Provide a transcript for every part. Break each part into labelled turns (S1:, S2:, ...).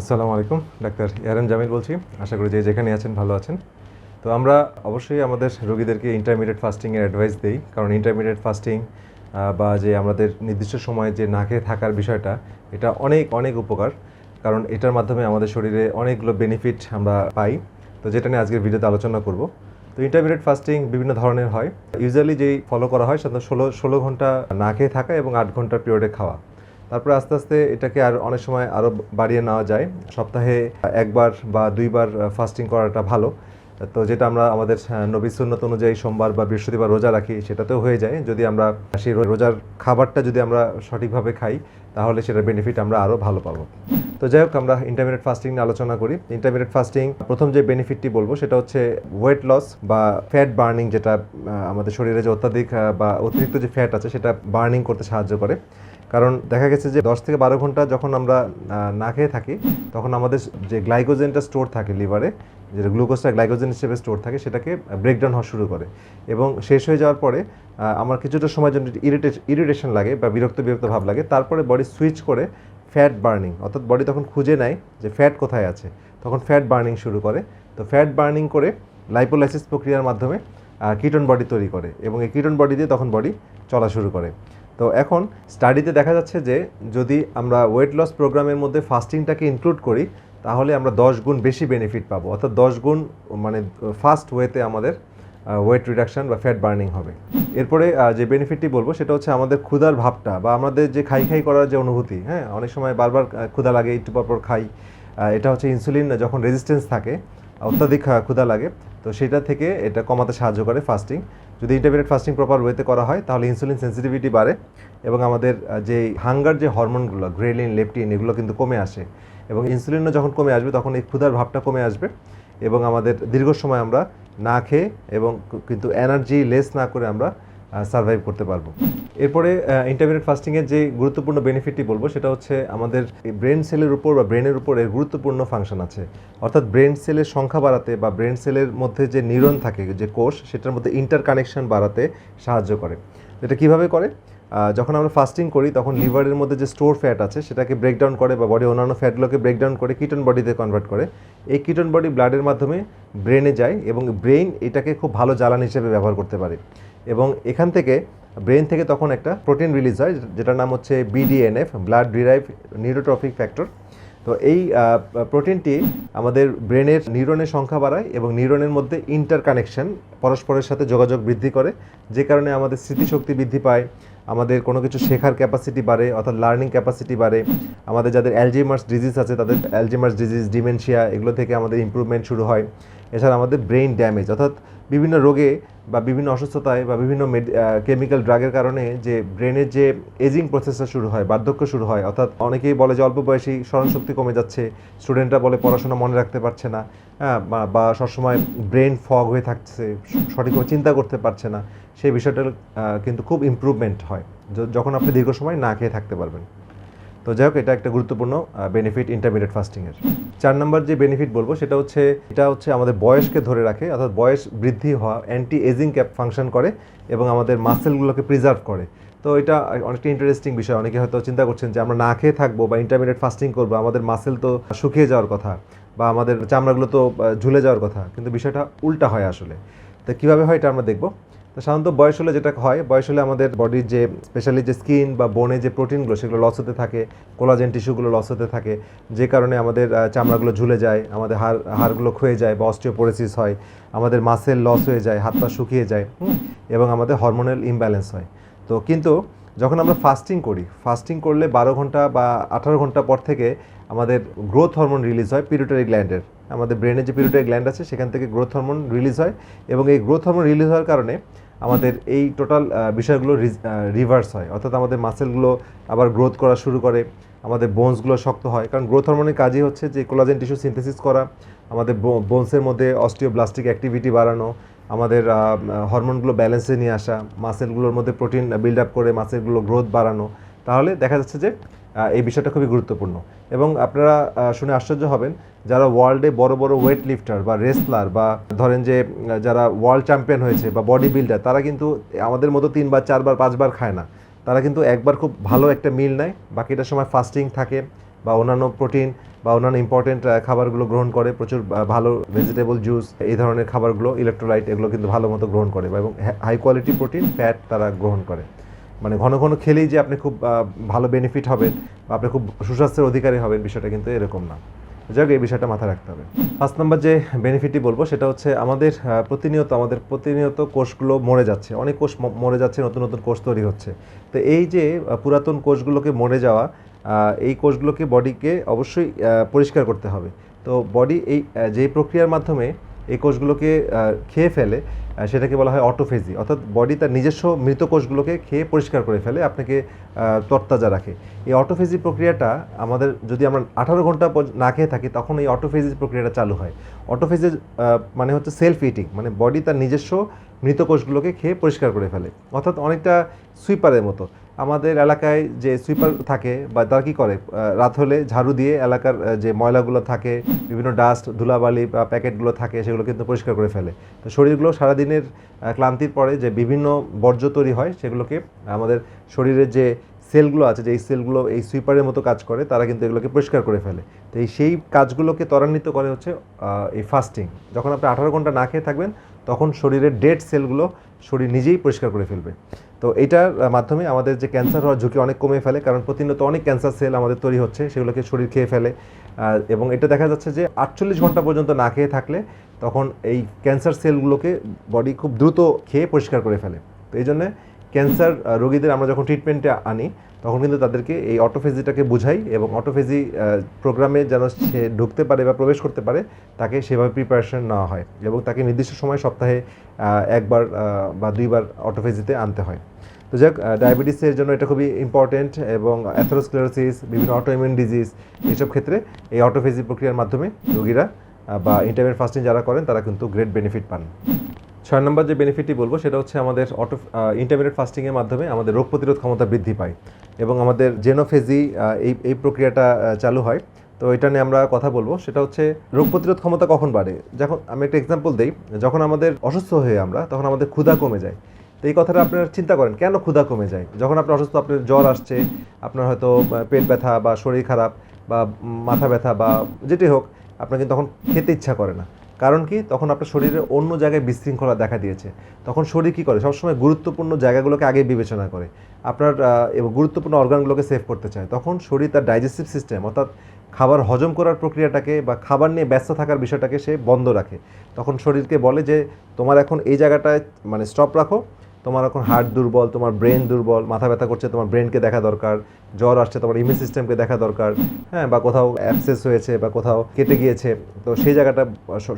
S1: আসসালামু আলাইকুম, ডাক্তার ইয়ারান জামিল বলছি। আশা করি যে যেখানে আছেন ভালো আছেন। তো আমরা অবশ্যই আমাদের রোগীদেরকে ইন্টারমিডিয়েট ফাস্টিংয়ের অ্যাডভাইস দিই। কারণ ইন্টারমিডিয়েট ফাস্টিং বা যে আমাদের নির্দিষ্ট সময়ে যে না খেয়ে থাকার বিষয়টা, এটা অনেক অনেক উপকার। কারণ এটার মাধ্যমে আমাদের শরীরে অনেকগুলো বেনিফিট আমরা পাই। তো যেটা নিয়ে আজকের ভিডিওতে আলোচনা করব। তো ইন্টারমিডিয়েট ফাস্টিং বিভিন্ন ধরনের হয়। ইউজুয়ালি যেই ফলো করা হয় সাধারণত ষোলো ষোলো ঘণ্টা না খেয়ে থাকা এবং আট ঘণ্টার পিরিয়ডে খাওয়া। তারপরে আস্তে আস্তে এটাকে আর অনেক সময় আরও বাড়িয়ে নেওয়া যায়। সপ্তাহে একবার বা দুইবার ফাস্টিং করাটা ভালো। তো যেটা আমরা আমাদের নবী সুন্নত অনুযায়ী সোমবার বা বৃহস্পতিবার রোজা রাখি, সেটাতেও হয়ে যায়। যদি আমরা সেই রোজার খাবারটা যদি আমরা সঠিকভাবে খাই, তাহলে সেটার বেনিফিট আমরা আরও ভালো পাবো। তো যাই হোক, আমরা ইন্টারমিডিয়েট ফাস্টিং নিয়ে আলোচনা করি। ইন্টারমিডিয়েট ফাস্টিং প্রথম যে বেনিফিটটি বলব, সেটা হচ্ছে ওয়েট লস বা ফ্যাট বার্নিং যেটা আমাদের শরীরে যে অত্যাধিক বা অতিরিক্ত যে ফ্যাট আছে, সেটা বার্নিং করতে সাহায্য করে। কারণ দেখা গেছে যে দশ থেকে বারো ঘণ্টা যখন আমরা না খেয়ে থাকি, তখন আমাদের যে গ্লাইকোজেনটা স্টোর থাকে লিভারে, যেটা গ্লুকোজটা গ্লাইকোজেন হিসেবে স্টোর থাকে, সেটাকে ব্রেকডাউন হওয়া শুরু করে। এবং শেষ হয়ে যাওয়ার পরে আমার কিছুটা সময়ের জন্য ইরিটেট ইরিটেশন লাগে বা বিরক্ত বিরক্ত ভাব লাগে, তারপরে বডি সুইচ করে ফ্যাট বার্নিং অর্থাৎ বডি তখন খুঁজে নেয় যে ফ্যাট কোথায় আছে। তখন ফ্যাট বার্নিং শুরু করে। তো ফ্যাট বার্নিং করে লাইপোলাইসিস প্রক্রিয়ার মাধ্যমে কিটন বডি তৈরি করে এবং এই কিটন বডি দিয়ে তখন বডি চলা শুরু করে। তো এখন স্টাডিতে দেখা যাচ্ছে যে যদি আমরা ওয়েট লস প্রোগ্রামের মধ্যে ফাস্টিংটাকে ইনক্লুড করি, তাহলে আমরা দশ গুণ বেশি বেনিফিট পাবো। অর্থাৎ দশ গুণ মানে ফাস্ট ওয়েতে আমাদের ওয়েট রিডাকশন বা ফ্যাট বার্নিং হবে। এরপরে যে বেনিফিটটি বলব, সেটা হচ্ছে আমাদের ক্ষুধার ভাবটা বা আমাদের যে খাই খাই করার যে অনুভূতি হ্যাঁ? অনেক সময় বারবার ক্ষুধা লাগে, একটু পর পর খাই। এটা হচ্ছে ইনসুলিন যখন রেজিস্ট্যান্স থাকে, অত্যাধিক ক্ষুধা লাগে, তো সেটা থেকে এটা কমাতে সাহায্য করে ফাস্টিং যদি ইন্টারমিডিয়েট ফাস্টিং প্রপার ওয়েতে করা হয়, তাহলে ইনসুলিন সেন্সিটিভিটি বাড়ে এবং আমাদের যে হাঙ্গার যে হরমোনগুলো গ্রেলিন লেপটিন এগুলো কিন্তু কমে আসে এবং ইনসুলিনও যখন কমে আসবে, তখন এই ক্ষুধার ভাবটা কমে আসবে এবং আমাদের দীর্ঘ সময় আমরা না খেয়ে এবং কিন্তু এনার্জি লেস না করে আমরা সার্ভাইভ করতে পারব। এরপরে ইন্টারমিডিয়েট ফাস্টিংয়ের যে গুরুত্বপূর্ণ বেনিফিটটি বলব, সেটা হচ্ছে আমাদের ব্রেন সেলের উপর বা ব্রেনের উপর এর গুরুত্বপূর্ণ ফাংশন আছে। অর্থাৎ ব্রেন সেলের সংখ্যা বাড়াতে বা ব্রেন সেলের মধ্যে যে নিউরন থাকে, যে কোষ, সেটার মধ্যে ইন্টার কানেকশন বাড়াতে সাহায্য করে। এটা কীভাবে করে? যখন আমরা ফাস্টিং করি, তখন লিভারের মধ্যে যে স্টোর ফ্যাট আছে, সেটাকে ব্রেকডাউন করে বা বডি অন্যান্য ফ্যাটগুলোকে ব্রেকডাউন করে কিটন বডিতে কনভার্ট করে। এই কিটন বডি ব্লাডের মাধ্যমে ব্রেনে যায় এবং ব্রেন এটাকে খুব ভালো জ্বালানি হিসেবে ব্যবহার করতে পারে। এবং এখান থেকে ব্রেন থেকে তখন একটা প্রোটিন রিলিজ হয়, যেটার নাম হচ্ছে BDNF blood derive neurotrophic factor তো এই প্রোটিনটি আমাদের ব্রেনের নিউরনের সংখ্যা বাড়ায় এবং নিউরনের মধ্যে ইন্টার কানেকশন পরস্পরের সাথে যোগাযোগ বৃদ্ধি করে, যে কারণে আমাদের স্মৃতিশক্তি বৃদ্ধি পায় আমাদের কোনো কিছু শেখার ক্যাপাসিটি বাড়ে, অর্থাৎ লার্নিং ক্যাপাসিটি বাড়ে। আমাদের যাদের অ্যালজিমার্স ডিজিজ আছে, তাদের অ্যালজিমার্স ডিজিজ ডিমেনশিয়া এগুলো থেকে আমাদের ইমপ্রুভমেন্ট শুরু হয়। এছাড়া আমাদের ব্রেইন ড্যামেজ অর্থাৎ বিভিন্ন রোগে বা বিভিন্ন অসুস্থতায় বা বিভিন্ন কেমিক্যাল ড্রাগের কারণে যে ব্রেনের যে এজিং প্রসেসটা শুরু হয়, বার্ধক্য শুরু হয়, অর্থাৎ অনেকেই বলে যে অল্প বয়সী স্মরণশক্তি কমে যাচ্ছে স্টুডেন্টরা বলে পড়াশোনা মনে রাখতে পারছে না হ্যাঁ বা সবসময় ব্রেন ফগ হয়ে থাকছে সঠিকভাবে চিন্তা করতে পারছে না। সেই বিষয়টার কিন্তু খুব ইমপ্রুভমেন্ট হয়। যখন আপনি দীর্ঘ সময় না খেয়ে থাকতে পারবেন। তো যাই হোক, এটা একটা গুরুত্বপূর্ণ বেনিফিট ইন্টারমিডিয়েট ফাস্টিংয়ের চার নম্বর যে বেনিফিট বলব, সেটা হচ্ছে, এটা হচ্ছে আমাদের বয়সকে ধরে রাখে, অর্থাৎ বয়স বৃদ্ধি হওয়া অ্যান্টি এজিং ক্যাপ ফাংশন করে এবং আমাদের মাসেলগুলোকে প্রিজার্ভ করে। তো এটা অনেকটা ইন্টারেস্টিং বিষয়। অনেকে হয়তো চিন্তা করছেন যে, আমরা না খেয়ে থাকব বা ইন্টারমিডিয়েট ফাস্টিং করব, আমাদের মাসেল তো শুকিয়ে যাওয়ার কথা বা আমাদের চামড়াগুলো তো ঝুলে যাওয়ার কথা। কিন্তু বিষয়টা উল্টা হয় আসলে। তো কীভাবে হয় এটা আমরা দেখব। সাধারণত বয়স হলে যেটা হয়, বয়স হলে আমাদের বডির যে স্পেশালি যে স্কিন বা বনে যে প্রোটিনগুলো সেগুলো লস হতে থাকে কোলাজেন টিস্যুগুলো লস হতে থাকে, যে কারণে আমাদের চামড়াগুলো ঝুলে যায়, আমাদের হাড়, হাড়গুলো ক্ষয়ে যায় বা অস্টিওপোরেসিস হয়, আমাদের মাসেল লস হয়ে যায়, হাত পা শুকিয়ে যায় এবং আমাদের হরমোনাল ইমব্যালেন্স হয়। তো কিন্তু যখন আমরা ফাস্টিং করি ফাস্টিং করলে বারো ঘণ্টা বা আঠারো ঘণ্টা পর থেকে আমাদের গ্রোথ হরমোন রিলিজ হয় পিরুটারি গ্ল্যান্ডের আমাদের ব্রেনে যে পিরুটারি গ্ল্যান্ড আছে, সেখান থেকে গ্রোথ হরমোন রিলিজ হয় এবং এই গ্রোথ হরমোন রিলিজ হওয়ার কারণে আমাদের এই টোটাল বিষয়গুলো রিভার্স হয়। অর্থাৎ আমাদের মাসেলগুলো আবার গ্রোথ করা শুরু করে, আমাদের বোনসগুলো শক্ত হয়। কারণ গ্রোথ হরমোনের কাজই হচ্ছে যে কোলাজেন টিস্যু সিনথেসিস করা, আমাদের বোনসের মধ্যে অস্টিওব্লাস্টিক অ্যাক্টিভিটি বাড়ানো, আমাদের হরমোনগুলো ব্যালেন্সে নিয়ে আসা মাসেলগুলোর মধ্যে প্রোটিন বিল্ড আপ করে মাসেলগুলো গ্রোথ বাড়ানো। তাহলে দেখা যাচ্ছে যে এই বিষয়টা খুবই গুরুত্বপূর্ণ। এবং আপনারা শুনে আশ্চর্য হবেন যারা ওয়ার্ল্ডে বড় বড় ওয়েট লিফটার বা রেসলার বা ধরেন যে যারা ওয়ার্ল্ড চ্যাম্পিয়ন হয়েছে বা বডি বিল্ডার তারা কিন্তু আমাদের মতো তিনবার, চারবার, পাঁচবার খায় না। তারা কিন্তু একবার খুব ভালো একটা মিল নেয়, বাকিটা সময় ফাস্টিং থাকে বা অন্যান্য প্রোটিন বা অন্যান্য ইম্পর্টেন্ট খাবারগুলো গ্রহণ করে, প্রচুর ভালো ভেজিটেবল জুস এই ধরনের খাবারগুলো ইলেকট্রোলাইট এগুলো কিন্তু ভালো মতো গ্রহণ করে এবং হাই কোয়ালিটি প্রোটিন ফ্যাট তারা গ্রহণ করে। মানে ঘন ঘন খেলেই যে আপনি খুব ভালো বেনিফিট হবেন বা আপনি খুব সুস্বাস্থ্যের অধিকারী হবেন, বিষয়টা কিন্তু এরকম না। যাক, এই বিষয়টা মাথায় রাখতে হবে। ফার্স্ট নাম্বার যে বেনিফিটটি বলব, সেটা হচ্ছে আমাদের প্রতিনিয়ত আমাদের প্রতিনিয়ত কোষগুলো মরে যাচ্ছে। অনেক কোষ মরে যাচ্ছে, নতুন নতুন কোষ তৈরি হচ্ছে। তো এই যে পুরাতন কোষগুলোকে মরে যাওয়া এই কোষগুলোকে বডিকে অবশ্যই পরিষ্কার করতে হবে। তো বডি এই যে প্রক্রিয়ার মাধ্যমে এই কোষগুলোকে খেয়ে ফেলে সেটাকে বলা হয় অটোফেজি। অর্থাৎ বডি তার নিজস্ব মৃত কোষগুলোকে খেয়ে পরিষ্কার করে ফেলে, আপনাকে তরতাজা রাখে। এই অটোফেজি প্রক্রিয়াটা আমাদের, যদি আমরা আঠারো ঘণ্টা না খেয়ে থাকি, তখন এই অটোফেজি প্রক্রিয়াটা চালু হয়। অটোফেজি মানে হচ্ছে সেলফ ইটিং মানে বডি তার নিজস্ব মৃত কোষগুলোকে খেয়ে পরিষ্কার করে ফেলে, অর্থাৎ অনেকটা সুইপারের মতো। আমাদের এলাকায় যে সুইপার থাকে বা তারা কী করে রাত হলে ঝাড়ু দিয়ে এলাকার যে ময়লাগুলো থাকে, বিভিন্ন ডাস্ট, ধুলাবালি বা প্যাকেটগুলো থাকে, সেগুলো কিন্তু পরিষ্কার করে ফেলে। তো শরীরগুলো সারাদিনের ক্লান্তির পরে যে বিভিন্ন বর্জ্য তৈরি হয়, সেগুলোকে আমাদের শরীরের যে সেলগুলো আছে, যে এই সেলগুলো এই সুইপারের মতো কাজ করে, তারা কিন্তু এগুলোকে পরিষ্কার করে ফেলে। তো এই সেই কাজগুলোকে ত্বরান্বিত করে হচ্ছে এই ফাস্টিং যখন আপনি আঠারো ঘণ্টা না খেয়ে থাকবেন তখন শরীরের ডেড সেলগুলো শরীর নিজেই পরিষ্কার করে ফেলবে। তো এটার মাধ্যমে আমাদের যে ক্যান্সার হওয়ার ঝুঁকি অনেক কমে ফেলে, কারণ প্রতিনিয়ত অনেক ক্যান্সার সেল আমাদের তৈরি হচ্ছে, সেগুলোকে শরীর খেয়ে ফেলে। এবং এটা দেখা যাচ্ছে যে আটচল্লিশ ঘণ্টা পর্যন্ত না খেয়ে থাকলে তখন এই ক্যান্সার সেলগুলোকে বডি খুব দ্রুত খেয়ে পরিষ্কার করে ফেলে। তো এই জন্যে ক্যান্সার রোগীদের আমরা যখন ট্রিটমেন্টে আনি, তখন কিন্তু তাদেরকে এই অটোফেজিটাকে বুঝাই এবং অটোফেজি প্রোগ্রামে যেন সে ঢুকতে পারে বা প্রবেশ করতে পারে, তাকে সেভাবে প্রিপারেশন নেওয়া হয় এবং তাকে নির্দিষ্ট সময় সপ্তাহে একবার বা দুইবার অটোফেজিতে আনতে হয়। তো যাক ডায়াবেটিসের জন্য এটা খুবই ইম্পর্টেন্ট এবং অ্যাথেরোস্ক্লেরোসিস বিভিন্ন অটোইমিউন ডিজিজ এইসব ক্ষেত্রে এই অটোফেজি প্রক্রিয়ার মাধ্যমে রোগীরা বা ইন্টারমিডিয়েট ফাস্টিং যারা করেন, তারা কিন্তু গ্রেট বেনিফিট পান। ছয় নম্বর যে বেনিফিটটি বলব, সেটা হচ্ছে আমাদের অটো ইন্টারমিডিয়েট ফাস্টিংয়ের মাধ্যমে আমাদের রোগ প্রতিরোধ ক্ষমতা বৃদ্ধি পায় এবং আমাদের জেনোফেজি এই এই প্রক্রিয়াটা চালু হয়। তো এটা নিয়ে আমরা কথা বলব। সেটা হচ্ছে রোগ প্রতিরোধ ক্ষমতা কখন বাড়ে? যখন, আমি একটা এক্সাম্পল দিই, যখন আমাদের অসুস্থ হয়ে আমরা, তখন আমাদের ক্ষুধা কমে যায়। তো এই কথাটা আপনারা চিন্তা করেন, কেন ক্ষুধা কমে যায়? যখন আপনার অসুস্থ, আপনার জ্বর আসছে, আপনার হয়তো পেট ব্যথা বা শরীর খারাপ বা মাথা ব্যথা বা যেটি হোক আপনার কিন্তু তখন খেতে ইচ্ছা করে না। কারণ কি? তখন আপনার শরীরে অন্য জায়গায় বিশৃঙ্খলা দেখা দিয়েছে। তখন শরীর কী করে? সবসময় গুরুত্বপূর্ণ জায়গাগুলোকে আগে বিবেচনা করে। আপনার গুরুত্বপূর্ণ অর্গানগুলোকে সেভ করতে চায়। তখন শরীর তার ডাইজেস্টিভ সিস্টেম অর্থাৎ খাবার হজম করার প্রক্রিয়াটাকে বা খাবার নিয়ে ব্যস্ত থাকার বিষয়টাকে সে বন্ধ রাখে। তখন শরীরকে বলে যে, তোমার এখন এই জায়গাটায় মানে স্টপ রাখো তোমার এখন হার্ট দুর্বল, তোমার ব্রেন দুর্বল, মাথা ব্যথা করছে, তোমার ব্রেনকে দেখা দরকার, জ্বর আসছে, তোমার ইমিউন সিস্টেমকে দেখা দরকার হ্যাঁ বা কোথাও অ্যাবসেস হয়েছে, বা কোথাও কেটে গিয়েছে, তো সেই জায়গাটা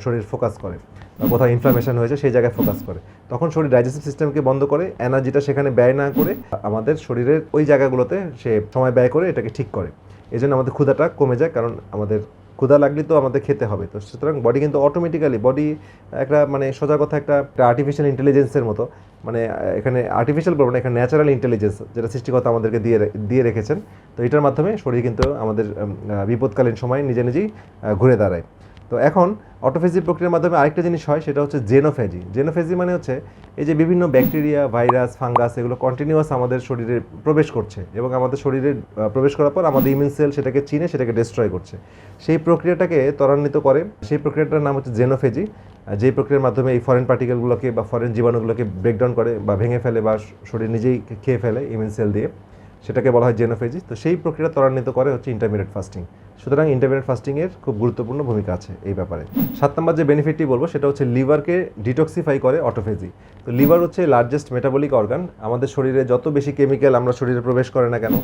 S1: শরীর ফোকাস করে, বা কোথাও ইনফ্লামেশন হয়েছে, সেই জায়গায় ফোকাস করে। তখন শরীর ডাইজেস্টিভ সিস্টেমকে বন্ধ করে এনার্জিটা সেখানে ব্যয় না করে, আমাদের শরীরের ওই জায়গাগুলোতে সে সময় ব্যয় করে, এটাকে ঠিক করে। এই জন্য আমাদের ক্ষুধাটা কমে যায়, কারণ আমাদের ক্ষুধা লাগলে তো আমাদের খেতে হবে। তো সুতরাং বডি কিন্তু অটোমেটিক্যালি বডি একটা মানে সোজা কথা একটা আর্টিফিশিয়াল ইন্টেলিজেন্সের মতো। মানে এখানে আর্টিফিশিয়াল বলব না, এখানে ন্যাচারাল ইন্টেলিজেন্স যেটা সৃষ্টিকর্তা আমাদেরকে দিয়ে দিয়ে রেখেছেন। তো এটার মাধ্যমে শরীর কিন্তু আমাদের বিপদকালীন সময় নিজে নিজেই ঘুরে দাঁড়ায়। তো এখন অটোফেজি প্রক্রিয়ার মাধ্যমে আরেকটা জিনিস হয়, সেটা হচ্ছে জেনোফেজি। জেনোফেজি মানে হচ্ছে এই যে বিভিন্ন ব্যাকটেরিয়া, ভাইরাস, ফাঙ্গাস, এগুলো কন্টিনিউয়াস আমাদের শরীরে প্রবেশ করছে এবং আমাদের শরীরে প্রবেশ করার পর আমাদের ইমিউন সেল সেটাকে চিনে, সেটাকে ডিস্ট্রয় করছে। সেই প্রক্রিয়াটাকে ত্বরান্বিত করে, সেই প্রক্রিয়াটার নাম হচ্ছে জেনোফেজি। যেই প্রক্রিয়ার মাধ্যমে এই ফরেন পার্টিকেলগুলোকে বা ফরেন জীবাণুগুলোকে ব্রেকডাউন করে বা ভেঙে ফেলে বা শরীর নিজেই খেয়ে ফেলে ইমিউন সেল দিয়ে। সেটাকে বলা হয় জেনোফেজি তো সেই প্রক্রিয়া ত্বরান্বিত করে হচ্ছে ইন্টারমিডিয়েট ফাস্টিং সুতরাং ইন্টারমিডিয়েট ফাস্টিংয়ের খুব গুরুত্বপূর্ণ ভূমিকা আছে এই ব্যাপারে। সাত নম্বর যে বেনিফিটটি বলব, সেটা হচ্ছে লিভারকে ডিটক্সিফাই করে অটোফেজি তো লিভার হচ্ছে লার্জেস্ট মেটাবলিক অর্গান আমাদের শরীরে যত বেশি কেমিক্যাল আমরা শরীরে প্রবেশ করে না কেন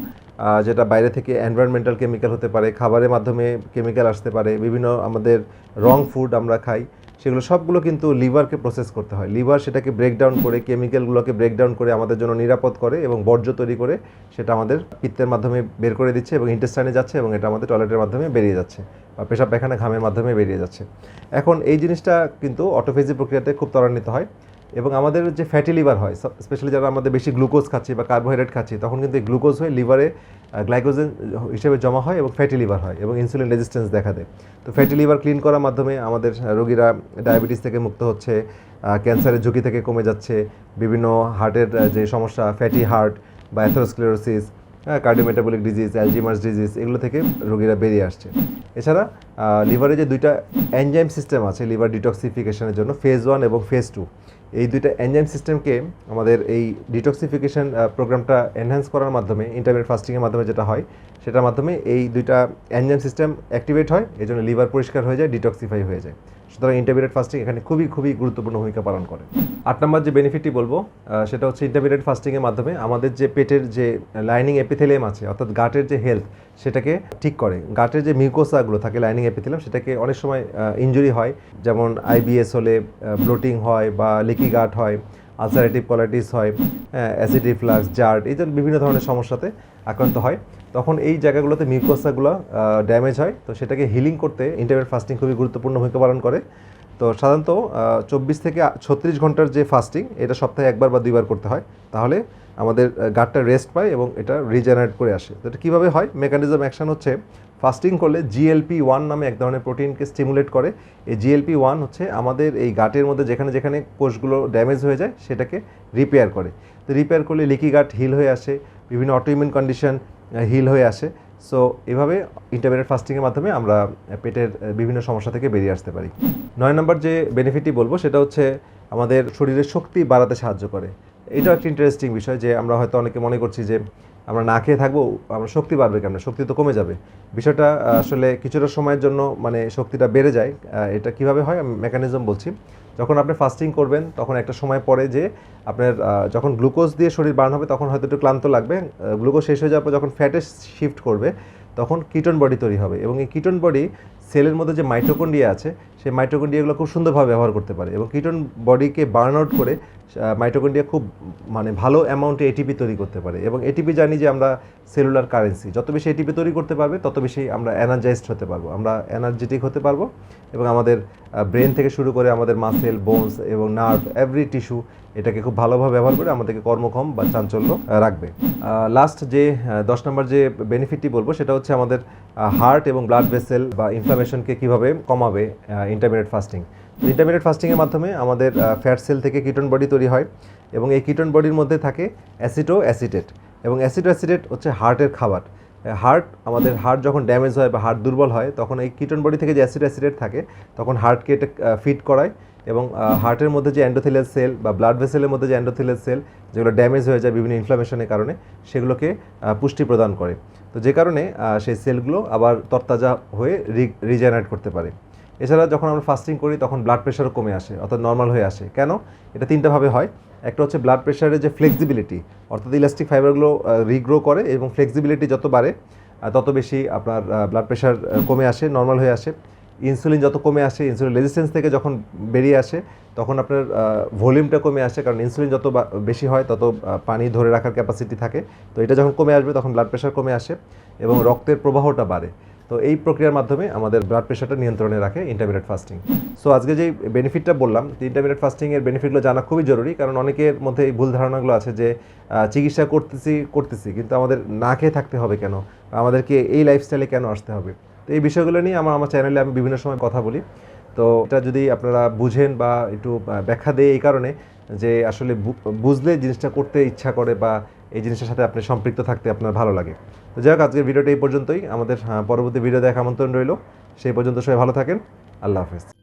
S1: যেটা বাইরে থেকে এনভায়রনমেন্টাল কেমিক্যাল হতে পারে, খাবারের মাধ্যমে কেমিক্যাল আসতে পারে, বিভিন্ন আমাদের রং ফুড আমরা খাই সেগুলো সবগুলো কিন্তু লিভারকে প্রসেস করতে হয়। লিভার সেটাকে ব্রেকডাউন করে কেমিক্যালগুলোকে ব্রেকডাউন করে আমাদের জন্য নিরাপদ করে এবং বর্জ্য তৈরি করে সেটা আমাদের পিত্তের মাধ্যমে বের করে দিচ্ছে এবং ইন্টেস্টাইনে যাচ্ছে এবং এটা আমাদের টয়লেটের মাধ্যমে বেরিয়ে যাচ্ছে বা পেশাব পায়খানা ঘামের মাধ্যমে বেরিয়ে যাচ্ছে। এখন এই জিনিসটা কিন্তু অটোফেজি প্রক্রিয়াতে খুব ত্বরান্বিত হয়। এবং আমাদের যে ফ্যাটি লিভার হয় স্পেশালি যারা আমাদের বেশি গ্লুকোজ খাচ্ছি বা কার্বোহাইড্রেট খাচ্ছি, তখন কিন্তু গ্লুকোজ হয়ে লিভারে গ্লাইকোজেন হিসেবে জমা হয় এবং ফ্যাটি লিভার হয় এবং ইনসুলিন রেজিস্ট্যান্স দেখা দেয়। তো ফ্যাটি লিভার ক্লিন করার মাধ্যমে আমাদের রোগীরা ডায়াবেটিস থেকে মুক্ত হচ্ছে ক্যান্সারের ঝুঁকি থেকে কমে যাচ্ছে, বিভিন্ন হার্টের যে সমস্যা ফ্যাটি হার্ট বা অ্যাথেরোস্ক্লেরোসিস হ্যাঁ কার্ডিওমেটাবলিক ডিজিজ অ্যালজিমার্স ডিজিজ এগুলো থেকে রোগীরা বেরিয়ে আসছে। এছাড়া লিভারে যে দুইটা এনজাইম সিস্টেম আছে লিভার ডিটক্সিফিকেশনের জন্য ফেজ ওয়ান এবং ফেজ টু এই দুইটা এনজাইম সিস্টেমকে আমাদের এই ডিটক্সিফিকেশন প্রোগ্রামটা এনহ্যান্স করার মাধ্যমে ইন্টারমিডিয়েট ফাস্টিংয়ের মাধ্যমে যেটা হয়, সেটার মাধ্যমে এই দুইটা এনজাইম সিস্টেম অ্যাক্টিভেট হয় এই জন্য লিভার পরিষ্কার হয়ে যায় ডিটক্সিফাই হয়ে যায়। সুতরাং ইন্টারমিডিয়েট ফাস্টিং এখানে খুবই খুবই গুরুত্বপূর্ণ ভূমিকা পালন করে। আট নম্বর যে বেনিফিটটি বলব সেটা হচ্ছে ইন্টারমিডিয়েট ফাস্টিংয়ের মাধ্যমে আমাদের যে পেটের যে লাইনিং এপিথেলিয়াম আছে, অর্থাৎ গাটের যে হেলথ সেটাকে ঠিক করে। গাটের যে মিউকোসাগুলো থাকে লাইনিং এপিথেলিয়াম সেটাকে অনেক সময় ইঞ্জুরি হয়, যেমন আইবিএস হলে ব্লোটিং হয় বা লিকি গাট হয় আলসারেটিভ কলাইটিস হয় অ্যাসিড রিফ্লাক্স জার্ট এই বিভিন্ন ধরনের সমস্যাতে আক্রান্ত হয়। তখন এই জায়গাগুলোতে মিউকোসাগুলো ড্যামেজ হয়। তো সেটাকে হিলিং করতে ইন্টারমিডিয়েট ফাস্টিং খুবই গুরুত্বপূর্ণ ভূমিকা পালন করে। তো সাধারণত চব্বিশ থেকে ছত্রিশ ঘণ্টার যে ফাস্টিং এটা সপ্তাহে একবার বা দুইবার করতে হয়। তাহলে আমাদের গাটটা রেস্ট পায় এবং এটা রিজেনারেট করে আসে। তো এটা কীভাবে হয়? মেকানিজম অ্যাকশন হচ্ছে ফাস্টিং করলে জিএলপি ওয়ান নামে এক ধরনের প্রোটিনকে স্টিমুলেট করে। এই জিএলপি ওয়ান হচ্ছে আমাদের এই গাটের মধ্যে যেখানে যেখানে কোষগুলো ড্যামেজ হয়ে যায়, সেটাকে রিপেয়ার করে। তো রিপেয়ার করলে লিকি গাট হিল হয়ে আসে, বিভিন্ন অটোইমিউন কন্ডিশন হিল হয়ে আসে। সো এভাবে ইন্টারমিডিয়েট ফাস্টিংয়ের মাধ্যমে আমরা পেটের বিভিন্ন সমস্যা থেকে বেরিয়ে আসতে পারি। নয় নম্বর যে বেনিফিটটি বলব, সেটা হচ্ছে আমাদের শরীরের শক্তি বাড়াতে সাহায্য করে। এটাও একটা ইন্টারেস্টিং বিষয় যে আমরা হয়তো অনেকে মনে করছি যে আমরা না খেয়ে থাকব, আমরা শক্তি বাড়বে কেন শক্তি তো কমে যাবে। বিষয়টা আসলে কিছুটা সময়ের জন্য মানে শক্তিটা বেড়ে যায়। এটা কীভাবে হয় আমি মেকানিজম বলছি। যখন আপনি ফাস্টিং করবেন, তখন একটা সময় পরে যে আপনার যখন গ্লুকোজ দিয়ে শরীর বার্ন হবে, তখন হয়তো একটু ক্লান্ত লাগবে। গ্লুকোজ শেষ হয়ে যাওয়ার পর যখন ফ্যাটে শিফট করবে, তখন কিটন বডি তৈরি হবে। এবং এই কিটন বডি সেলের মধ্যে যে মাইটোকন্ডিয়া আছে সেই মাইটোকন্ডিয়াগুলো খুব সুন্দরভাবে ব্যবহার করতে পারে এবং কিটন বডিকে বার্ন আউট করে মাইটোকন্ডিয়া খুব মানে ভালো অ্যামাউন্টে এটিপি তৈরি করতে পারে এবং এটিপি জানি যে আমরা সেলুলার কারেন্সি যত বেশি এটিপি তৈরি করতে পারবে, তত বেশি আমরা এনার্জাইজড হতে পারব, আমরা এনার্জেটিক হতে পারব এবং আমাদের ব্রেন থেকে শুরু করে আমাদের মাসেল বোনস এবং নার্ভ এভরি টিস্যু এটাকে খুব ভালোভাবে ব্যবহার করে আমাদেরকে কর্মক্ষম বা চাঞ্চল্য রাখবে। লাস্ট যে দশ নম্বর যে বেনিফিটটি বলব সেটা হচ্ছে আমাদের হার্ট এবং ব্লাড ভেসেল বা ইনফ্লামেশনকে কীভাবে কমাবে ইন্টারমিডিয়েট ফাস্টিং ইন্টারমিডিয়েট ফাস্টিংয়ের মাধ্যমে আমাদের ফ্যাট সেল থেকে কিটন বডি তৈরি হয় এবং এই কিটন বডির মধ্যে থাকে অ্যাসিটো অ্যাসিটেট এবং অ্যাসিটো অ্যাসিটেট হচ্ছে হার্টের খাবার। হার্ট আমাদের হার্ট যখন ড্যামেজ হয় বা হার্ট দুর্বল হয়, তখন এই কিটন বডি থেকে যে অ্যাসিড অ্যাসিডেট থাকে, তখন হার্টকে এটা ফিট করায় এবং হার্টের মধ্যে যে অ্যান্ডোথেলিয়াল সেল বা ব্লাড ভেসেলের মধ্যে যে অ্যান্ডোথেলিয়াল সেল যেগুলো ড্যামেজ হয়ে যায় বিভিন্ন ইনফ্লামেশনের কারণে, সেগুলোকে পুষ্টি প্রদান করে। তো যে কারণে সেই সেলগুলো আবার তরতাজা হয়ে রিজেনারেট করতে পারে। এছাড়া যখন আমরা ফাস্টিং করি, তখন ব্লাড প্রেশারও কমে আসে, অর্থাৎ নর্মাল হয়ে আসে। কেন? এটা তিনটাভাবে হয়। একটা হচ্ছে ব্লাড প্রেশারের যে ফ্লেক্সিবিলিটি অর্থাৎ ইলাস্টিক ফাইবারগুলো রিগ্রো করে এবং ফ্লেক্সিবিলিটি যত বাড়ে তত বেশি আপনার ব্লাড প্রেশার কমে আসে নর্মাল হয়ে আসে। ইনসুলিন যত কমে আসে ইনসুলিন রেজিস্ট্যান্স থেকে যখন বেরিয়ে আসে, তখন আপনার ভলিউমটা কমে আসে, কারণ ইনসুলিন যত বেশি হয়, তত পানি ধরে রাখার ক্যাপাসিটি থাকে। তো এটা যখন কমে আসবে, তখন ব্লাড প্রেশার কমে আসে এবং রক্তের প্রবাহটা বাড়ে। তো এই প্রক্রিয়ার মাধ্যমে আমাদের ব্লাড প্রেশারটা নিয়ন্ত্রণে রাখে ইন্টারমিডিয়েট ফাস্টিং সো আজকে যে বেনিফিটটা বললাম ইন্টারমিডিয়েট ফাস্টিংয়ের বেনিফিটগুলো জানা খুবই জরুরি, কারণ অনেকের মধ্যে এই ভুল ধারণাগুলো আছে যে চিকিৎসা করতেছি করতেছি, কিন্তু আমাদের না খেয়ে থাকতে হবে কেন? আমাদেরকে এই লাইফস্টাইলে কেন আসতে হবে? তো এই বিষয়গুলো নিয়ে আমার আমার চ্যানেলে আমি বিভিন্ন সময় কথা বলি। তো এটা যদি আপনারা বুঝেন বা একটু ব্যাখ্যা দেয় এই কারণে, যে আসলে বুঝলে জিনিসটা করতে ইচ্ছা করে বা এই জিনিসের সাথে আপনি সম্পৃক্ত থাকতে আপনার ভালো লাগে। তো যাই হোক, আজকের ভিডিওটা এই পর্যন্তই। আমাদের পরবর্তী ভিডিও দেখা আমন্ত্রণ রইল। সেই পর্যন্ত সবাই ভালো থাকেন। আল্লাহ হাফেজ।